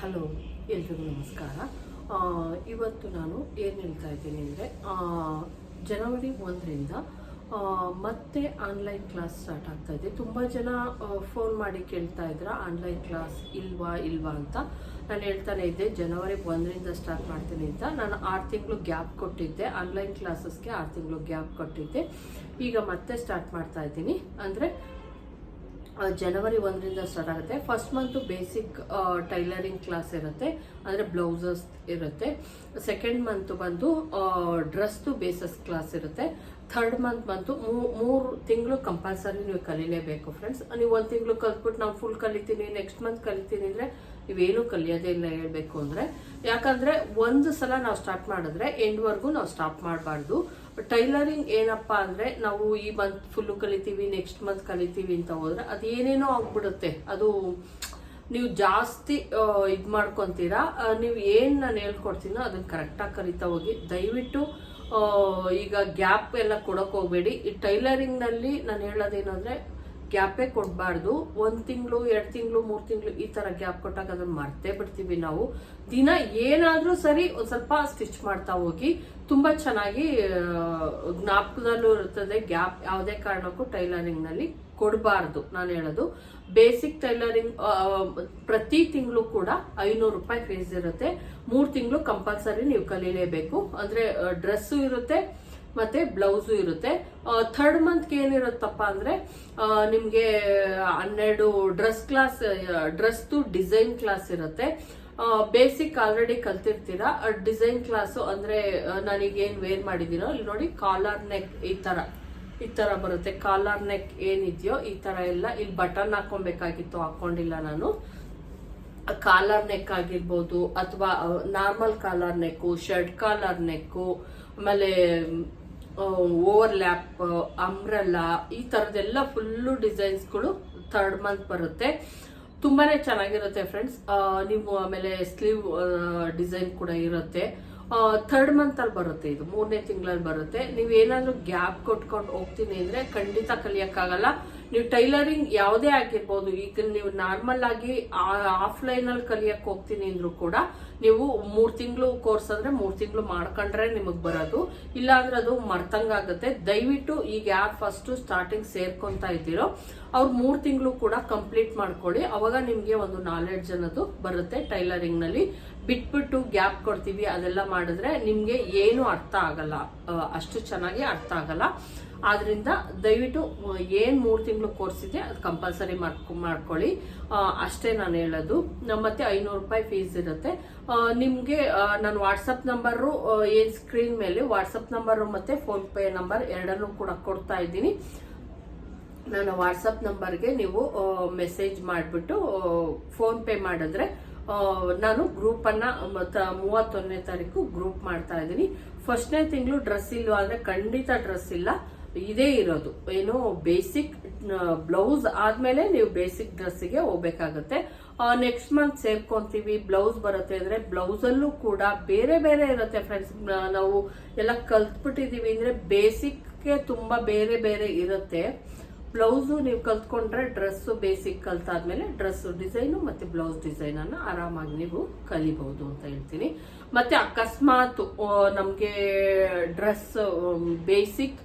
Hello ಎಲ್ರಿಗೂ ನಮಸ್ಕಾರ. ಇವತ್ತು ನಾನು ಏನು ಹೇಳ್ತಾ ಇದ್ದೀನಿ ಅಂದರೆ ಜನವರಿ ಒಂದರಿಂದ ಮತ್ತೆ ಆನ್ಲೈನ್ ಕ್ಲಾಸ್ ಸ್ಟಾರ್ಟ್ ಆಗ್ತಾ ಇದೆ. ತುಂಬ ಜನ ಫೋನ್ ಮಾಡಿ ಕೇಳ್ತಾ ಇದ್ರ ಆನ್ಲೈನ್ ಕ್ಲಾಸ್ ಇಲ್ವಾ ಇಲ್ವಾ ಅಂತ. ನಾನು ಹೇಳ್ತಾನೆ ಇದ್ದೆ, ಜನವರಿ ಒಂದರಿಂದ ಸ್ಟಾರ್ಟ್ ಮಾಡ್ತೀನಿ ಅಂತ. ನಾನು ಆರು ತಿಂಗಳು ಗ್ಯಾಪ್ ಕೊಟ್ಟಿದ್ದೆ ಆನ್ಲೈನ್ ಕ್ಲಾಸಸ್ಗೆ ಆರು ತಿಂಗಳು ಗ್ಯಾಪ್ ಕೊಟ್ಟಿದ್ದೆ. ಈಗ ಮತ್ತೆ ಸ್ಟಾರ್ಟ್ ಮಾಡ್ತಾ ಇದ್ದೀನಿ. ಅಂದರೆ ಜನವರಿ ಒಂದರಿಂದ ಸ್ಟಾರ್ಟ್ ಆಗುತ್ತೆ. First month basic tailoring class ಇರುತ್ತೆ. ಅಂದರೆ ಬ್ಲೌಸಸ್ ಇರುತ್ತೆ. ಸೆಕೆಂಡ್ ಮಂತ್ ಬಂದು ಡ್ರೆಸ್ದು ಬೇಸಸ್ ಕ್ಲಾಸ್ ಇರುತ್ತೆ. ಥರ್ಡ್ ಮಂತ್ ಬಂತು ಮೂರು ತಿಂಗಳು ಕಂಪಲ್ಸರಿ ನೀವು ಕಲೀಲೇಬೇಕು ಫ್ರೆಂಡ್ಸ್ ನೀವು ಒಂದು ತಿಂಗಳು ಕಲ್ತ್ಬಿಟ್ಟು ನಾವು ಫುಲ್ ಕಲಿತೀನಿ ನೆಕ್ಸ್ಟ್ ಮಂತ್ ಕಲಿತೀನಿ ಅಂದರೆ ನೀವೇನು ಕಲಿಯೋದೇ ಇಲ್ಲ ಹೇಳಬೇಕು ಅಂದರೆ. ಯಾಕಂದರೆ ಒಂದು ಸಲ ನಾವು ಸ್ಟಾರ್ಟ್ ಮಾಡಿದ್ರೆ ಎಂಡ್ವರೆಗೂ ನಾವು ಸ್ಟಾಪ್ ಮಾಡಬಾರ್ದು. ಟೈಲರಿಂಗ್ ಏನಪ್ಪಾ ಅಂದ್ರೆ ನಾವು ಈ ಮಂತ್ ಫುಲ್ಲು ಕಲಿತೀವಿ ನೆಕ್ಸ್ಟ್ ಮಂತ್ ಕಲಿತೀವಿ ಅಂತ ಹೋದ್ರೆ ಅದು ಏನೇನೋ ಆಗ್ಬಿಡುತ್ತೆ. ಅದು ನೀವು ಜಾಸ್ತಿ ಇದು ಮಾಡ್ಕೊತೀರಾ ನೀವು ಏನು ನಾನು ಹೇಳ್ಕೊಡ್ತೀನೋ ಅದನ್ನ ಕರೆಕ್ಟಾಗಿ ಕಲಿತಾ ಹೋಗಿ. ದಯವಿಟ್ಟು ಈಗ ಗ್ಯಾಪ್ ಎಲ್ಲ ಕೊಡೋಕೆ ಹೋಗಬೇಡಿ. ಈ ಟೈಲರಿಂಗ್ನಲ್ಲಿ ನಾನು ಹೇಳೋದೇನಂದ್ರೆ ಗ್ಯಾಪೇ ಕೊಡಬಾರ್ದು. ಒಂದು ತಿಂಗಳು, ಎರಡು ತಿಂಗಳು, ಮೂರು ತಿಂಗಳು ಈ ಥರ ಗ್ಯಾಪ್ ಕೊಟ್ಟಾಗ ಅದನ್ನ ಮರ್ತೇ ಬಿಡ್ತೀವಿ ನಾವು. ದಿನ ಏನಾದರೂ ಸರಿ ಒಂದು ಸ್ವಲ್ಪ ಸ್ಟಿಚ್ ಮಾಡ್ತಾ ಹೋಗಿ ತುಂಬ ಚೆನ್ನಾಗಿ ಜ್ಞಾಪಕದಲ್ಲೂ ಇರ್ತದೆ ಗ್ಯಾಪ್ ಯಾವುದೇ ಕಾರಣಕ್ಕೂ ಟೈಲರಿಂಗ್ನಲ್ಲಿ ಕೊಡಬಾರ್ದು ನಾನು ಹೇಳೋದು. ಬೇಸಿಕ್ ಟೈಲರಿಂಗ್ ಪ್ರತಿ ತಿಂಗಳು ಕೂಡ ಐನೂರು ರೂಪಾಯಿ ಫೀಸ್ ಇರುತ್ತೆ. ಮೂರು ತಿಂಗಳು ಕಂಪಲ್ಸರಿ ನೀವು ಕಲೀಲೇಬೇಕು. ಅಂದರೆ ಡ್ರೆಸ್ಸು ಇರುತ್ತೆ. ಮತ್ತೆ ಬ್ಲೌಸು ಇರುತ್ತೆ. ಥರ್ಡ್ ಮಂತ್ಗೆ ಏನಿರುತ್ತಪ್ಪ ಅಂದ್ರೆ ನಿಮಗೆ ಹನ್ನೆರಡು ಡ್ರೆಸ್ ಕ್ಲಾಸ್ ಡ್ರೆಸ್ದು ಡಿಸೈನ್ ಕ್ಲಾಸ್ ಇರುತ್ತೆ. ಬೇಸಿಕ್ ಆಲ್ರೆಡಿ ಕಲ್ತಿರ್ತೀರಾ? ಡಿಸೈನ್ ಕ್ಲಾಸು ಅಂದ್ರೆ ಏನ್ ವೇರ್ ಮಾಡಿದ್ದೀನೋ, ಇಲ್ಲಿ ನೋಡಿ ಕಾಲರ್ ನೆಕ್ ಈ ತರ. ಈ ತರ ಬರುತ್ತೆ. ಕಾಲರ್ ನೆಕ್ ಏನಿದೆಯೋ ಈ ತರ ಎಲ್ಲ ಇಲ್ಲಿ ಬಟನ್ ಹಾಕೊಬೇಕಾಗಿತ್ತು ಹಾಕೊಂಡಿಲ್ಲ ನಾನು. ಕಾಲರ್ ನೆಕ್ ಆಗಿರ್ಬೋದು, ಅಥವಾ normal collar neck shirt collar neck ಆಮೇಲೆ ಓವರ್ ಅಮ್ರಲ್ಲ ಈ ಈ ಥರದ್ದೆಲ್ಲ ಫುಲ್ಲು ಡಿಸೈನ್ಸ್ಗಳು ಥರ್ಡ್ ಮಂತ್ ಬರುತ್ತೆ. ತುಂಬಾನೇ ಚೆನ್ನಾಗಿರುತ್ತೆ ಫ್ರೆಂಡ್ಸ್ ನೀವು ಆಮೇಲೆ ಸ್ಲೀವ್ ಡಿಸೈನ್ ಕೂಡ ಇರುತ್ತೆ. ಥರ್ಡ್ ಅಲ್ಲಿ ಬರುತ್ತೆ ಇದು. ಮೂರನೇ ತಿಂಗಳಲ್ಲಿ ಬರುತ್ತೆ. ನೀವು ಏನಾದ್ರೂ ಗ್ಯಾಪ್ ಕೊಟ್ಕೊಂಡು ಹೋಗ್ತೀನಿ ಅಂದ್ರೆ ಖಂಡಿತ ಕಲಿಯಕ್ಕಾಗಲ್ಲ. ನೀವು ಟೈಲರಿಂಗ್ ಯಾವುದೇ ಆಗಿರ್ಬೋದು, ಈಗ ನೀವು ನಾರ್ಮಲ್ ಆಗಿ ಆಫ್ಲೈನ್ ಅಲ್ಲಿ ಕಲಿಯಕ್ ಹೋಗ್ತೀನಿ ಅಂದ್ರೂ ಕೂಡ ನೀವು ಮೂರ್ ತಿಂಗಳು ಕೋರ್ಸ್ ಅಂದ್ರೆ ಮೂರ್ ತಿಂಗಳು ಮಾಡ್ಕೊಂಡ್ರೆ ನಿಮಗ್ ಬರೋದು. ಇಲ್ಲಾಂದ್ರೆ ಅದು ಮರ್ತಂಗಾಗುತ್ತೆ ದಯವಿಟ್ಟು ಈಗ ಯಾರು ಫಸ್ಟ್ ಸ್ಟಾರ್ಟಿಂಗ್ ಸೇರ್ಕೊಂತ ಇದ್ದೀರೋ, ಅವ್ರು ಮೂರ್ ತಿಂಗಳು ಕೂಡ ಕಂಪ್ಲೀಟ್ ಮಾಡ್ಕೊಳ್ಳಿ. ಅವಾಗ ನಿಮ್ಗೆ ಒಂದು ನಾಲೆಡ್ಜ್ ಅನ್ನೋದು ಬರುತ್ತೆ ಟೈಲರಿಂಗ್ನಲ್ಲಿ. ಬಿಟ್ಬಿಟ್ಟು ಗ್ಯಾಪ್ ಕೊಡ್ತೀವಿ, ಅದೆಲ್ಲ ಮಾಡಿದ್ರೆ ನಿಮ್ಗೆ ಏನು ಅರ್ಥ ಆಗಲ್ಲ. ಅಷ್ಟು ಚೆನ್ನಾಗಿ ಅರ್ಥ ಆಗಲ್ಲ. ಆದ್ರಿಂದ ದಯವಿಟ್ಟು ಏನ್ ಮೂರ್ ತಿಂಗಳು ಕೋರ್ಸ್ ಇದೆ ಅದು ಕಂಪಲ್ಸರಿ ಮಾಡ್ಕೊ ಮಾಡ್ಕೊಳ್ಳಿ. ಅಷ್ಟೇ ನಾನು ಹೇಳೋದು. ಮತ್ತೆ ಐನೂರು ರೂಪಾಯಿ ಫೀಸ್ ಇರುತ್ತೆ. ನಿಮಗೆ ನಿಮ್ಗೆ ಆ, ನಾನು ವಾಟ್ಸಪ್ ನಂಬರು ಏನ್ ಸ್ಕ್ರೀನ್ ಮೇಲೆ ವಾಟ್ಸಪ್ ನಂಬರ್ ಮತ್ತೆ ಫೋನ್ ಪೇ ನಂಬರ್ ಎರಡನ್ನೂ ಕೂಡ ಕೊಡ್ತಾ ಇದ್ದೀನಿ. ನನ್ನ ವಾಟ್ಸಪ್ ನಂಬರ್ಗೆ ನೀವು ಮೆಸೇಜ್ ಮಾಡಿಬಿಟ್ಟು ಫೋನ್ ಪೇ ಮಾಡಿದ್ರೆ ನಾನು ಗ್ರೂಪ್ ಅನ್ನ ಮತ್ತ ಮೂವತ್ತೊಂದನೇ ತಾರೀಕು ಗ್ರೂಪ್ ಮಾಡ್ತಾ ಇದ್ದೀನಿ. ಫಸ್ಟ್ನೇ ತಿಂಗಳು ಡ್ರೆಸ್ ಇಲ್ವಾ ಅಂದ್ರೆ ಖಂಡಿತ ಡ್ರೆಸ್ ಇಲ್ಲ. ಇದೇ ಇರೋದು. ಏನು ಬೇಸಿಕ್ ಬ್ಲೌಸ್ ಆದ್ಮೇಲೆ ನೀವು ಬೇಸಿಕ್ ಡ್ರೆಸ್ಸಿಗೆ ಹೋಗ್ಬೇಕಾಗತ್ತೆ. Next month ಸೇರ್ಕೊಂತೀವಿ. ಬ್ಲೌಸ್ ಬರುತ್ತೆ ಅಂದ್ರೆ ಬ್ಲೌಸ್ ಅಲ್ಲೂ ಕೂಡ ಬೇರೆ ಬೇರೆ ಇರುತ್ತೆ ಫ್ರೆಂಡ್ಸ್ ನಾವು ಎಲ್ಲ ಕಲ್ತ್ಬಿಟ್ಟಿದೀವಿ ಅಂದ್ರೆ ಬೇಸಿಕ್ಗೆ ತುಂಬಾ ಬೇರೆ ಬೇರೆ ಇರುತ್ತೆ. ಬ್ಲೌಸು ನೀವು ಕಲ್ತ್ಕೊಂಡ್ರೆ ಡ್ರೆಸ್ಸು ಬೇಸಿಕ್ ಕಲ್ತಾದ್ಮೇಲೆ ಡ್ರೆಸ್ಸು ಡಿಸೈನು ಮತ್ತೆ ಬ್ಲೌಸ್ ಡಿಸೈನ್ ಅನ್ನ ಆರಾಮಾಗಿ ನೀವು ಕಲಿಬಹುದು ಅಂತ ಹೇಳ್ತೀನಿ. ಮತ್ತೆ ಅಕಸ್ಮಾತ್ ನಮ್ಗೆ ಡ್ರೆಸ್ ಬೇಸಿಕ್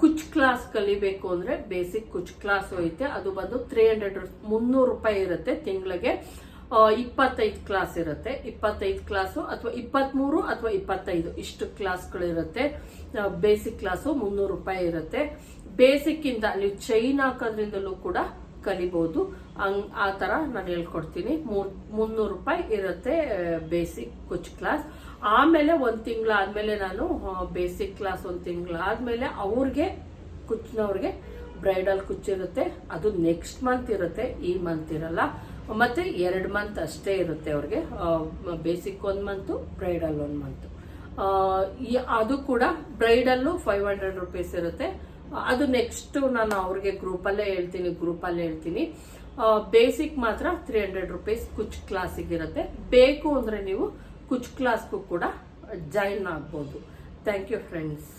ಕುಚ್ ಕ್ಲಾಸ್ ಕಲಿಬೇಕು ಅಂದ್ರೆ ಬೇಸಿಕ್ ಕುಚ್ ಕ್ಲಾಸ್ ಐತೆ. ಅದು ಬಂದು ತ್ರೀ ಹಂಡ್ರೆಡ್ ಮುನ್ನೂರು ರೂಪಾಯಿ ಇರುತ್ತೆ ತಿಂಗಳಿಗೆ. ಇಪ್ಪತ್ತೈದು ಕ್ಲಾಸ್ ಇರುತ್ತೆ. ಇಪ್ಪತ್ತೈದು ಕ್ಲಾಸು ಅಥವಾ ಇಪ್ಪತ್ತ್ಮೂರು ಅಥವಾ ಇಪ್ಪತ್ತೈದು, ಇಷ್ಟು ಕ್ಲಾಸ್ಗಳಿರುತ್ತೆ. ಬೇಸಿಕ್ ಕ್ಲಾಸು ಮುನ್ನೂರು ರೂಪಾಯಿ ಇರುತ್ತೆ. ಬೇಸಿಕ್ ಇಂದ ನೀವು ಚೈನ್ ಹಾಕೋದ್ರಿಂದಲೂ ಕೂಡ ಕಲಿಬಹುದು ಹಂಗ್ ಆ ತರ ನಾನು ಹೇಳ್ಕೊಡ್ತೀನಿ. ಮುನ್ನೂರು ರೂಪಾಯಿ ಇರುತ್ತೆ ಬೇಸಿಕ್ ಕುಚ್ ಕ್ಲಾಸ್ ಆಮೇಲೆ ಒಂದ್ ತಿಂಗಳಾದ್ಮೇಲೆ ನಾನು ಬೇಸಿಕ್ ಕ್ಲಾಸ್ ಒಂದ್ ತಿಂಗಳಾದ್ಮೇಲೆ ಅವ್ರಿಗೆ, ಕುಚ್ನವ್ರಿಗೆ ಬ್ರೈಡಲ್ ಕುಚ್ಚಿರುತ್ತೆ ಅದು ನೆಕ್ಸ್ಟ್ ಮಂತ್ ಇರುತ್ತೆ, ಈ ಮಂತ್ ಇರಲ್ಲ. ಮತ್ತೆ ಎರಡು ಮಂತ್ ಅಷ್ಟೇ ಇರುತ್ತೆ ಅವ್ರಿಗೆ. ಬೇಸಿಕ್ ಒಂದ್ ಮಂತು ಬ್ರೈಡಲ್ ಒಂದ್ ಮಂತು ಅದು ಕೂಡ ಬ್ರೈಡಲ್ಲು ಫೈವ್ ಹಂಡ್ರೆಡ್ ರುಪೀಸ್ ಇರುತ್ತೆ. ಅದು ನೆಕ್ಸ್ಟ್ ನಾನು ಅವ್ರಿಗೆ ಗ್ರೂಪಲ್ಲೇ ಹೇಳ್ತೀನಿ ಗ್ರೂಪಲ್ಲೇ ಹೇಳ್ತೀನಿ. ಬೇಸಿಕ್ ಮಾತ್ರ ತ್ರೀ ಹಂಡ್ರೆಡ್ ರುಪೀಸ್ ಕುಚ್ ಕ್ಲಾಸಿಗಿರುತ್ತೆ ಬೇಕು ಅಂದ್ರೆ ನೀವು ಕುಚ್ ಕ್ಲಾಸ್ಗೂ ಕೂಡ ಜಾಯಿನ್ ಆಗ್ಬೋದು. Thank you friends